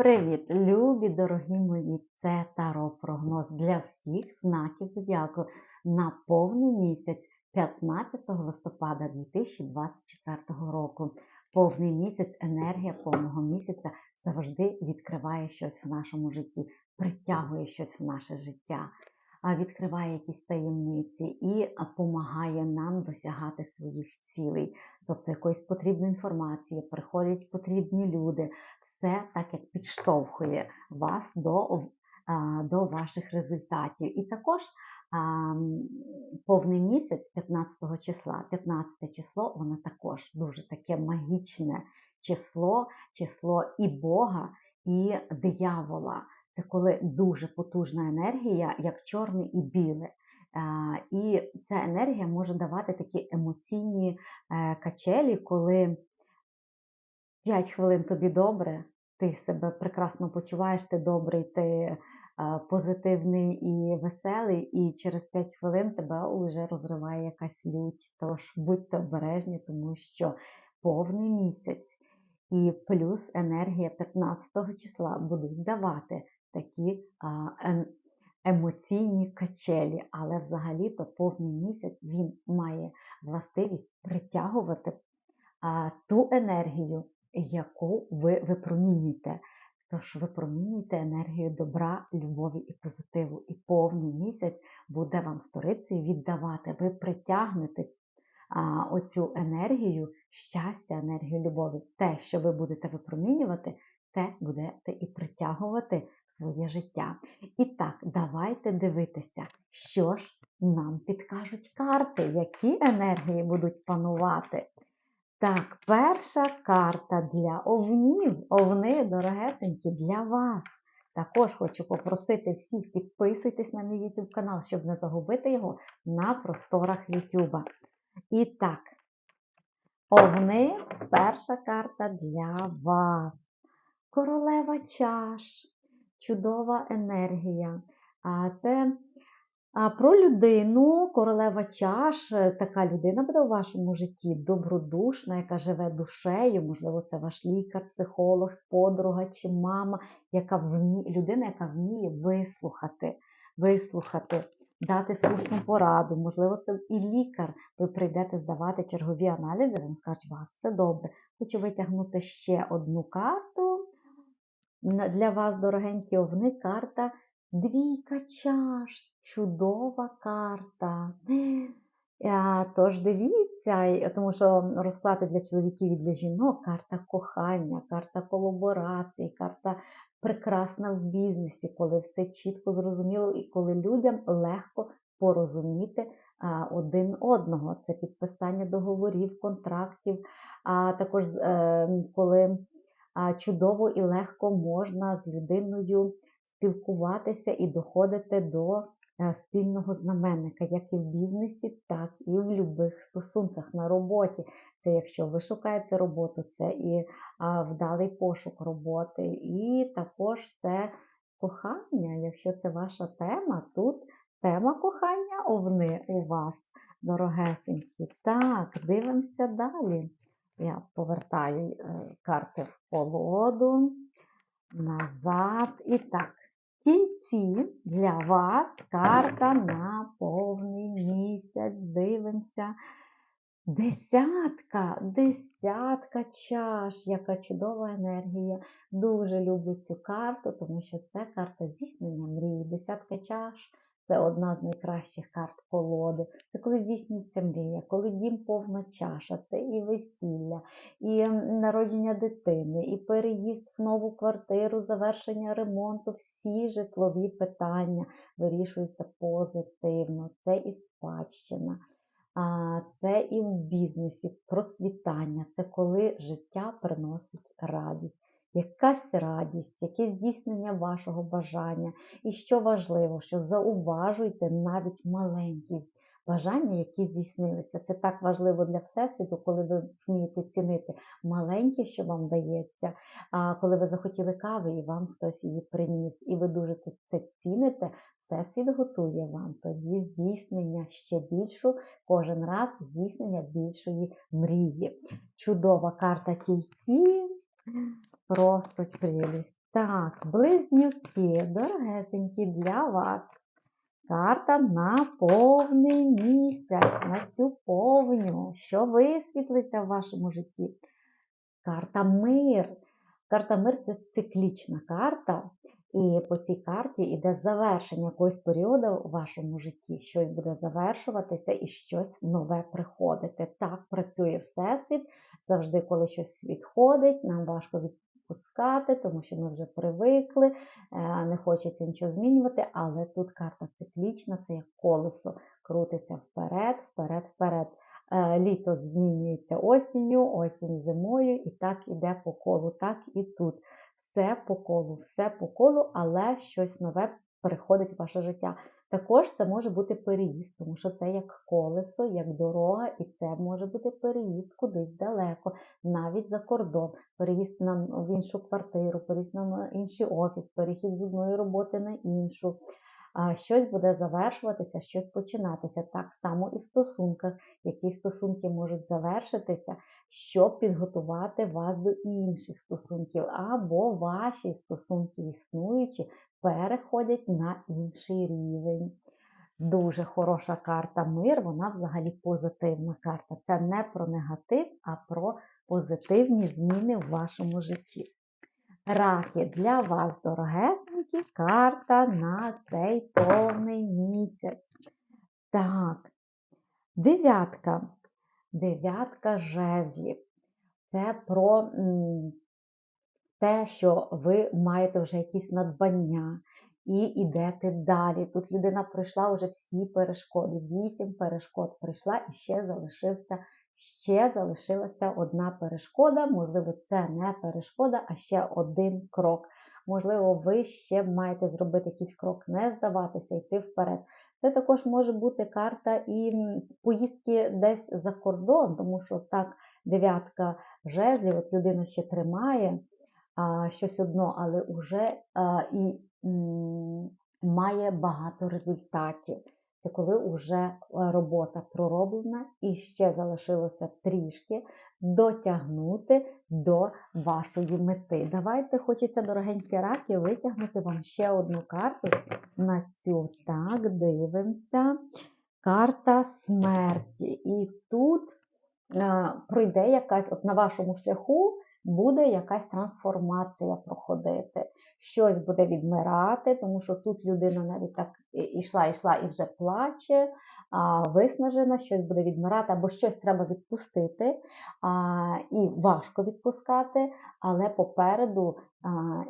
Привіт, любі, дорогі мої! Це таро прогноз для всіх знаків зодіаку на повний місяць 15 листопада 2024 року. Повний місяць, енергія повного місяця завжди відкриває щось в нашому житті, притягує щось в наше життя, відкриває якісь таємниці і допомагає нам досягати своїх цілей, тобто якоїсь потрібної інформації, приходять потрібні люди. Це так як підштовхує вас до, до ваших результатів. І також повний місяць 15 числа, 15 число, воно також дуже таке магічне число, число і Бога, і диявола. Це коли дуже потужна енергія, як чорне і біле. І ця енергія може давати такі емоційні е, качелі, коли 5 хвилин тобі добре, ти себе прекрасно почуваєш, ти добрий, ти е, позитивний і веселий, і через 5 хвилин тебе вже розриває якась лють. Тож будьте обережні, тому що повний місяць і плюс енергія 15 числа будуть давати такі ем- емоційні качелі. Але взагалі-то повний місяць він має властивість притягувати ту енергію, яку ви випромінюєте. Тож випромінюйте енергію добра, любові і позитиву. І повний місяць буде вам сторицею віддавати. Ви притягнете а, оцю енергію, щастя, енергію любові. Те, що ви будете випромінювати, те будете і притягувати в своє життя. І так, давайте дивитися, що ж нам підкажуть карти, які енергії будуть панувати. Так, перша карта для овнів. Овни, дорогесенькі, для вас. Також хочу попросити всіх підписуйтесь на мій YouTube канал, щоб не загубити його на просторах YouTube. І так, овни, перша карта для вас. Королева чаш, чудова енергія. А це а про людину, королева чаш, е, така людина буде у вашому житті добродушна, яка живе душею, можливо, це ваш лікар, психолог, подруга чи мама, яка вміє, людина, яка вміє вислухати, вислухати, дати слушну пораду. Можливо, це і лікар. Ви прийдете здавати чергові аналізи, він скаже, у вас все добре. Хочу витягнути ще одну карту. Для вас, дорогенькі овни, карта Двійка чаш, чудова карта. Тож дивіться, тому що розклади для чоловіків і для жінок, карта кохання, карта колаборації, карта прекрасна в бізнесі, коли все чітко зрозуміло і коли людям легко порозуміти один одного. Це підписання договорів, контрактів, а також е, коли чудово і легко можна з людиною спілкуватися і доходити до спільного знаменника, як і в бізнесі, так і в будь-яких стосунках на роботі. Це якщо ви шукаєте роботу, це і вдалий пошук роботи, і також це кохання, якщо це ваша тема, тут тема кохання овни у вас, дорогесенькі. Так, дивимося далі. Я повертаю е, карти в колоду назад. І так, Тільці для вас карта на повний місяць. Дивимося. Десятка, десятка чаш, яка чудова енергія. Дуже люблю цю карту, тому що це карта здійснення мрії. Десятка чаш це одна з найкращих карт колоди. Це коли здійснюється мрія, коли дім повна чаша, це і весілля, і народження дитини, і переїзд в нову квартиру, завершення ремонту, всі житлові питання вирішуються позитивно. Це і спадщина. Це і в бізнесі процвітання, це коли життя приносить радість, якась радість, якесь здійснення вашого бажання. І що важливо, що зауважуйте навіть маленькі бажання, які здійснилися. Це так важливо для Всесвіту, коли ви вмієте цінити маленьке, що вам дається, а коли ви захотіли кави і вам хтось її приніс, і ви дуже це ціните, Всесвіт готує вам тоді здійснення ще більшу, кожен раз здійснення більшої мрії. Чудова карта тільці. Просто прелість. Так, близнюки, дорогесенькі для вас. Карта на повний місяць, на цю повню, що висвітлиться в вашому житті. Карта мир. Карта мир це циклічна карта, і по цій карті йде завершення якогось періоду у вашому житті. Щось буде завершуватися і щось нове приходити. Так працює Всесвіт. Завжди, коли щось відходить, нам важко відпускати, тому що ми вже привикли, е, не хочеться нічого змінювати, але тут карта циклічна, це як колесо, крутиться вперед, вперед, вперед. Е, Літо змінюється осінню, осінь зимою, і так іде по колу, так і тут. Все по колу, все по колу, але щось нове приходить в ваше життя. Також це може бути переїзд, тому що це як колесо, як дорога, і це може бути переїзд кудись далеко, навіть за кордон, переїзд на в іншу квартиру, переїзд на інший офіс, перехід з одної роботи на іншу. Щось буде завершуватися, щось починатися. Так само і в стосунках, які стосунки можуть завершитися, щоб підготувати вас до інших стосунків, або ваші стосунки існуючі переходять на інший рівень. Дуже хороша карта мир, вона взагалі позитивна карта. Це не про негатив, а про позитивні зміни в вашому житті. Раки для вас, дорогесенькі, карта на цей повний місяць. Так, дев'ятка. Дев'ятка жезлів. Це про те, що ви маєте вже якісь надбання і йдете далі. Тут людина пройшла вже всі перешкоди. Вісім перешкод пройшла і ще залишився. Ще залишилася одна перешкода, можливо, це не перешкода, а ще один крок. Можливо, ви ще маєте зробити якийсь крок, не здаватися, йти вперед. Це також може бути карта і поїздки десь за кордон, тому що так, дев'ятка жезлів, от людина ще тримає щось одно, але вже і має багато результатів. Це коли вже робота пророблена і ще залишилося трішки дотягнути до вашої мети. Давайте хочеться, дорогенькі раки, витягнути вам ще одну карту на цю. Так, дивимося. Карта смерті. І тут а, пройде якась, от на вашому шляху буде якась трансформація проходити. Щось буде відмирати, тому що тут людина навіть так ішла, йшла і вже плаче, виснажена, щось буде відмирати, або щось треба відпустити, і важко відпускати, але попереду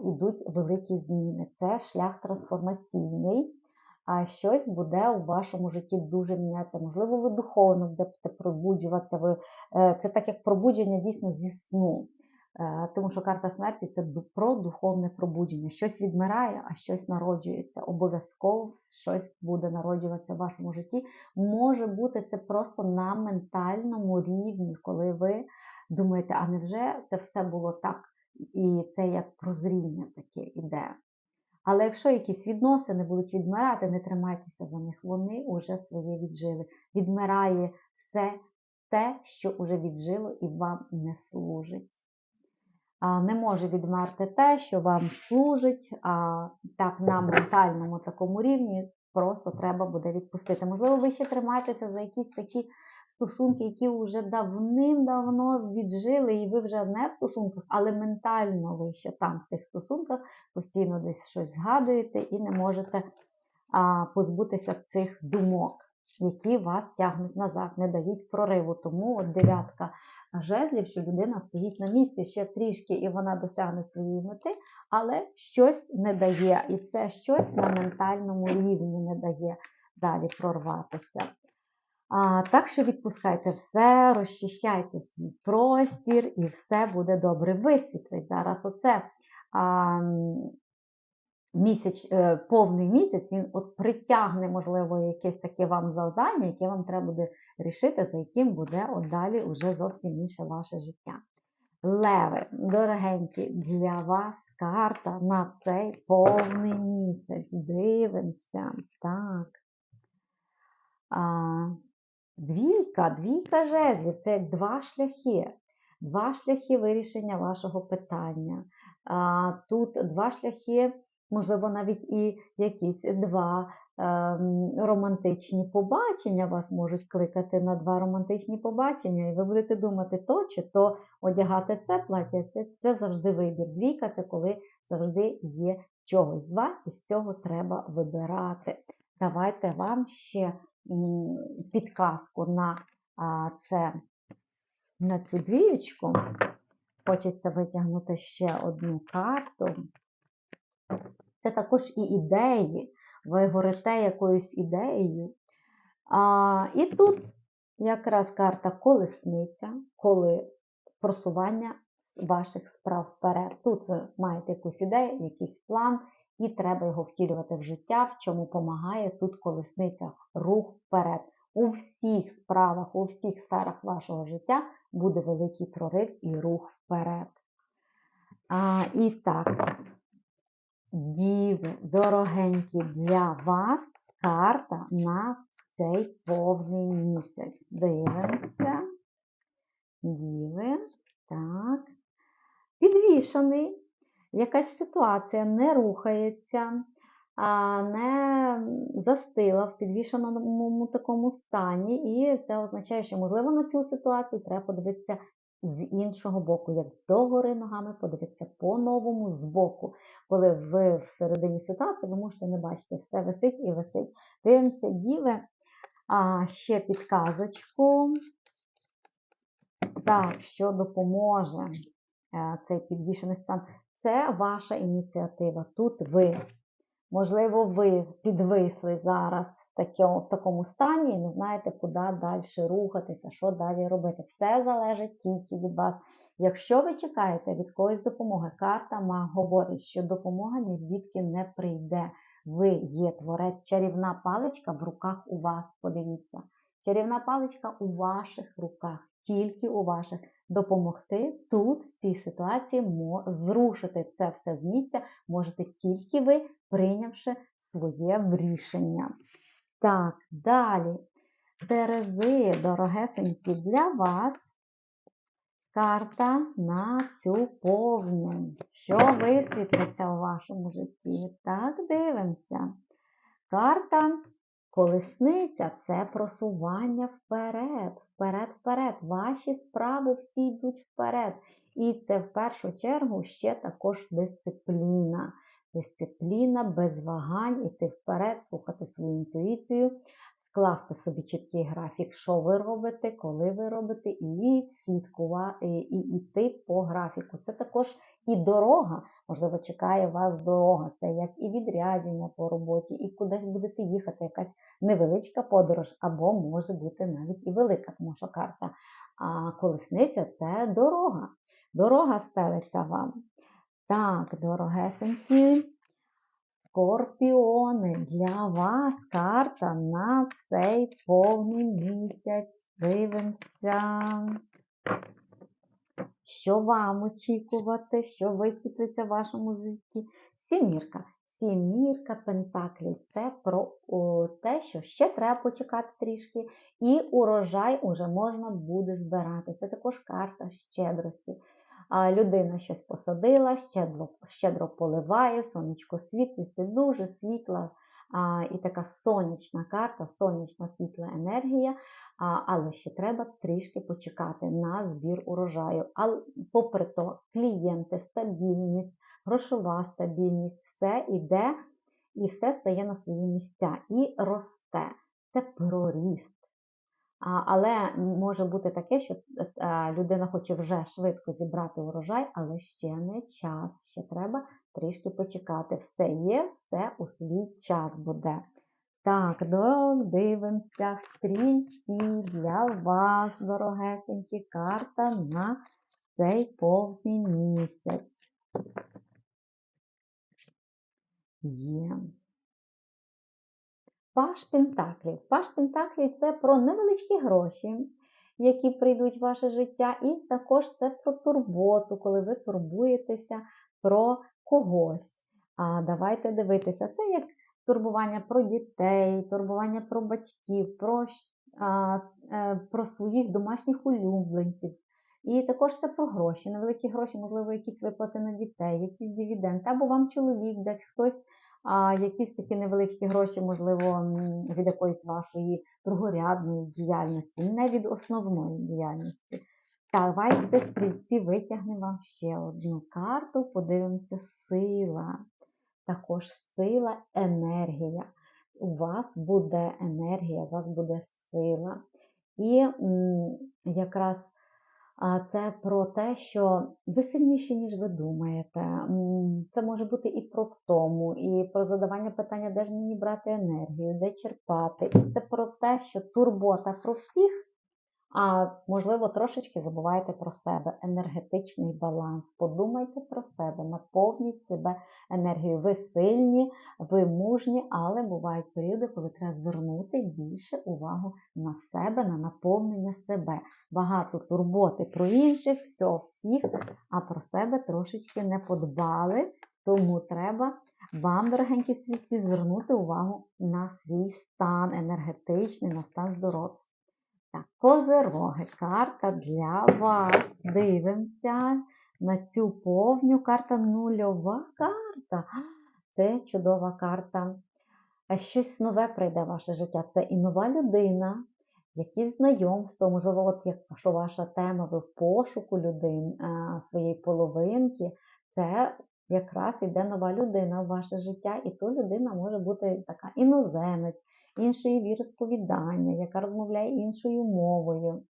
йдуть великі зміни. Це шлях трансформаційний. А щось буде у вашому житті дуже мінятися. Можливо, ви духовно будете пробуджуватися. Ви, е, Це так як пробудження дійсно зі сну. Е, тому що карта смерті це про духовне пробудження. Щось відмирає, а щось народжується. Обов'язково щось буде народжуватися в вашому житті. Може бути це просто на ментальному рівні, коли ви думаєте, а невже це все було так? І це як прозріння таке іде. Але якщо якісь відносини будуть відмирати, не тримайтеся за них, вони вже своє віджили. Відмирає все те, що вже віджило і вам не служить не може відмерти те, що вам служить, так на ментальному такому рівні просто треба буде відпустити. Можливо, ви ще тримаєтеся за якісь такі стосунки, які вже давним-давно віджили, і ви вже не в стосунках, але ментально ви ще там в тих стосунках постійно десь щось згадуєте і не можете позбутися цих думок. Які вас тягнуть назад, не дають прориву. Тому от дев'ятка жезлів, що людина стоїть на місці ще трішки, і вона досягне своєї мети, але щось не дає. І це щось на ментальному рівні не дає далі прорватися. А, Так що відпускайте все, розчищайте свій простір, і все буде добре. Висвітлить зараз оце. А, місяць, е, повний місяць, він от притягне, можливо, якесь таке вам завдання, яке вам треба буде рішити, за яким буде от далі уже зовсім інше ваше життя. Леви, дорогенькі, для вас карта на цей повний місяць. Дивимося. Так. А, Двійка, двійка жезлів це два шляхи. Два шляхи вирішення вашого питання. А, Тут два шляхи, можливо, навіть і якісь два ем, романтичні побачення вас можуть кликати на два романтичні побачення, і ви будете думати, то чи то одягати це плаття, це, це завжди вибір. Двійка це коли завжди є чогось. Два, і з цього треба вибирати. Давайте вам ще підказку на це, на цю двієчку. Хочеться витягнути ще одну карту. Це також і ідеї. Ви горите якоюсь ідеєю. А, і тут якраз карта колесниця, коли просування ваших справ вперед. Тут ви маєте якусь ідею, якийсь план, і треба його втілювати в життя, в чому допомагає тут колесниця, рух вперед. У всіх справах, у всіх сферах вашого життя буде великий прорив і рух вперед. А, І так, діви, дорогенькі, для вас карта на цей повний місяць. Дивимося. Діви. Так. Підвішаний. Якась ситуація не рухається, не застила в підвішеному такому стані. І це означає, що, можливо, на цю ситуацію треба подивитися з іншого боку, як догори ногами, подивитися по-новому з боку. Коли ви всередині ситуації, ви можете не бачити, все висить і висить. Дивимося, діви, а, ще підказочку. Так, що допоможе е, цей підвішений стан? Це ваша ініціатива. Тут ви. Можливо, ви підвисли зараз в такому, стані і не знаєте, куди далі рухатися, що далі робити. Все залежить тільки від вас. Якщо ви чекаєте від когось допомоги, карта ма говорить, що допомога ні звідки не прийде. Ви є творець, чарівна паличка в руках у вас. Подивіться. Чарівна паличка у ваших руках, тільки у ваших. Допомогти тут, в цій ситуації, зрушити це все з місця можете тільки ви, прийнявши своє рішення. Так, далі. Терези, дорогесенькі, для вас карта на цю повню. Що висвітлиться у вашому житті? Так, дивимося. Карта Колесниця це просування вперед, вперед, вперед. Ваші справи всі йдуть вперед. І це в першу чергу ще також дисципліна. Дисципліна без вагань, іти вперед, слухати свою інтуїцію, скласти собі чіткий графік, що ви робите, коли ви робите, і слідкувати, і йти по графіку. Це також і дорога, можливо, чекає вас дорога. Це як і відрядження по роботі, і кудись будете їхати, якась невеличка подорож, або може бути навіть і велика, тому що карта а колесниця це дорога. Дорога стелиться вам. Так, дорогесенькі. Скорпіони, для вас карта на цей повний місяць. Дивимося. Що вам очікувати, що висвітлиться в вашому житті? Сімірка. Сімірка Пентаклів це про о, те, що ще треба почекати трішки, і урожай уже можна буде збирати. Це також карта щедрості. Людина щось посадила, щедро, щедро поливає, сонечко світить, це дуже світла і така сонячна карта, сонячна світла енергія, але ще треба трішки почекати на збір урожаю. Але попри то, клієнти, стабільність, грошова стабільність, все йде і все стає на свої місця і росте. Це проріст. Але може бути таке, що е, людина хоче вже швидко зібрати урожай, але ще не час. Ще треба трішки почекати. Все є, все у свій час буде. Так, дивимося стрільці для вас, дорогесенькі, карта на цей повний місяць. Є. Паш Пентаклів. Паш Пентаклів це про невеличкі гроші, які прийдуть в ваше життя, і також це про турботу, коли ви турбуєтеся про когось. А давайте дивитися, це як турбування про дітей, турбування про батьків, про, а, е, про своїх домашніх улюбленців. І також це про гроші, невеликі гроші, можливо, якісь виплати на дітей, якісь дивіденди, або вам чоловік десь хтось, а, якісь такі невеличкі гроші, можливо, від якоїсь вашої другорядної діяльності, не від основної діяльності. Давайте, стрільці, витягнемо вам ще одну карту, подивимося сила. Також сила, енергія. У вас буде енергія, у вас буде сила. І м, якраз це про те, що ви сильніші, ніж ви думаєте. Це може бути і про втому, і про задавання питання, де ж мені брати енергію, де черпати. І це про те, що турбота про всіх, а можливо, трошечки забувайте про себе. Енергетичний баланс. Подумайте про себе, наповніть себе енергією. Ви сильні, ви мужні, але бувають періоди, коли треба звернути більше увагу на себе, на наповнення себе. Багато турботи про інших, все, всіх, а про себе трошечки не подбали. Тому треба вам, дорогенькі світці, звернути увагу на свій стан енергетичний, на стан здоров'я. Так, козироги, карта для вас. Дивимося на цю повню. Карта нульова карта. Це чудова карта. Щось нове прийде в ваше життя. Це і нова людина, якісь знайомства, можливо, от якщо ваша тема, ви в пошуку людин, своєї половинки, це якраз іде нова людина в ваше життя, і то людина може бути така іноземець, іншої віросповідання, яка розмовляє іншою мовою.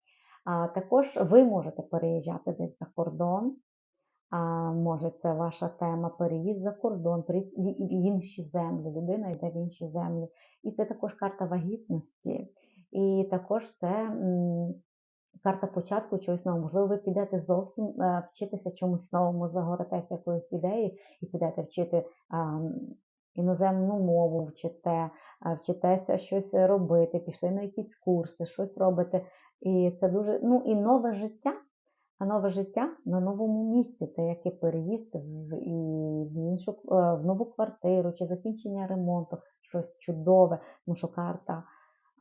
Також ви можете переїжджати десь за кордон. А, може, це ваша тема переїзд за кордон, переїзд в інші землі. Людина йде в інші землі. І це також карта вагітності. І також це карта початку чогось нового. Можливо, ви підете зовсім е, вчитися чомусь новому, загоритеся якоюсь ідеєю і підете вчити іноземну мову, вчите, вчитеся щось робити, пішли на якісь курси, щось робите. І це дуже ну і нове життя. А нове життя на новому місці, це як і переїзд в, і в іншу е, в нову квартиру чи закінчення ремонту, щось чудове, тому що карта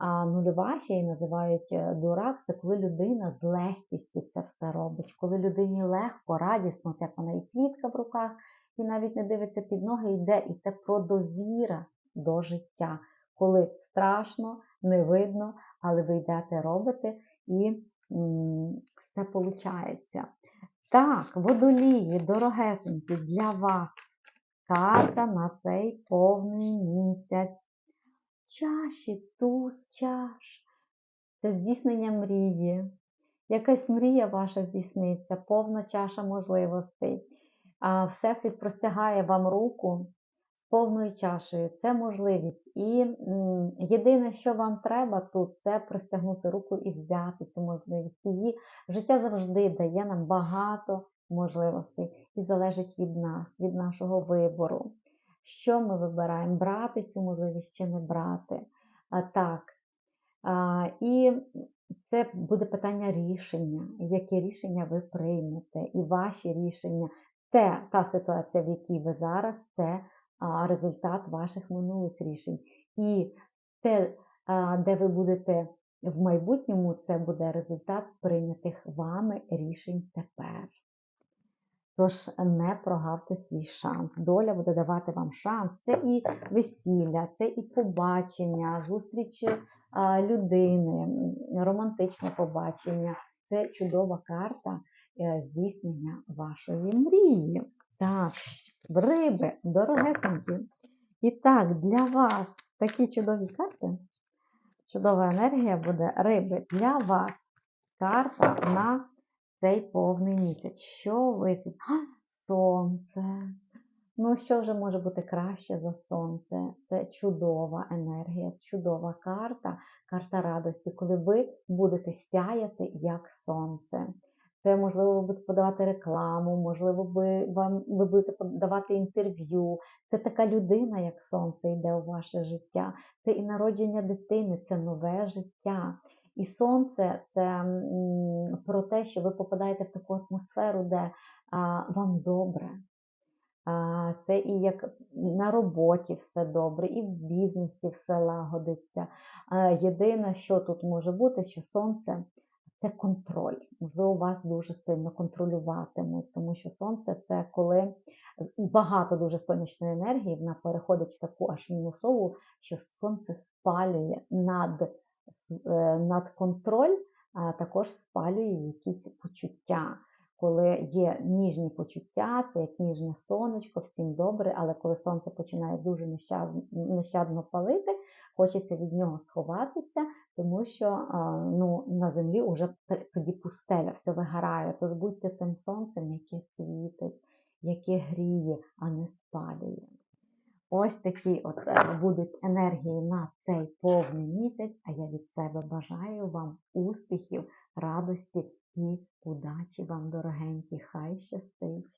а нульова ще й називають е, дурак, це коли людина з легкістю це все робить, коли людині легко, радісно, от як вона і квітка в руках, і навіть не дивиться під ноги, йде. І це про довіра до життя, коли страшно, не видно, але ви йдете робите і все виходить. Так, водолії, дорогесенькі, для вас карта на цей повний місяць. Чаші, туз чаш. Це здійснення мрії. Якась мрія ваша здійсниться, повна чаша можливостей. Всесвіт простягає вам руку з повною чашею. Це можливість. І єдине, що вам треба тут, це простягнути руку і взяти цю можливість. Її життя завжди дає нам багато можливостей і залежить від нас, від нашого вибору. Що ми вибираємо? Брати цю можливість чи не брати? А, так. А, і це буде питання рішення, яке рішення ви приймете, і ваші рішення. Те, та ситуація, в якій ви зараз, це результат ваших минулих рішень. І те, де ви будете в майбутньому, це буде результат прийнятих вами рішень тепер. Тож не прогавте свій шанс. Доля буде давати вам шанс. Це і весілля, це і побачення, зустріч людини, романтичне побачення. Це чудова карта здійснення вашої мрії. Так, риби, дорогесенькі. І так, для вас такі чудові карти. Чудова енергія буде риби для вас. Карта на цей повний місяць. Що висить? Сонце. Ну, що вже може бути краще за сонце? Це чудова енергія, чудова карта, карта радості, коли ви будете сяяти як сонце. Це можливо ви будете подавати рекламу, можливо, ви вам ви будете подавати інтерв'ю. Це така людина, як сонце, йде у ваше життя. Це і народження дитини, це нове життя. І сонце це про те, що ви попадаєте в таку атмосферу, де вам добре. Це і як на роботі все добре, і в бізнесі все лагодиться. Єдине, що тут може бути, що сонце це контроль. Можливо, вас дуже сильно контролюватимуть, тому що сонце це коли багато дуже сонячної енергії, вона переходить в таку аж мінусову, що сонце спалює над, е, над контроль, а також спалює якісь почуття. Коли є ніжні почуття, це як ніжне сонечко, всім добре, але коли сонце починає дуже нещадно, палити, хочеться від нього сховатися, тому що ну, на землі вже тоді пустеля, все вигорає. Тож будьте тим сонцем, яке світить, яке гріє, а не спалює. Ось такі от е, будуть енергії на цей повний місяць. А я від себе бажаю вам успіхів, радості і удачі вам, дорогенькі. Хай щастить!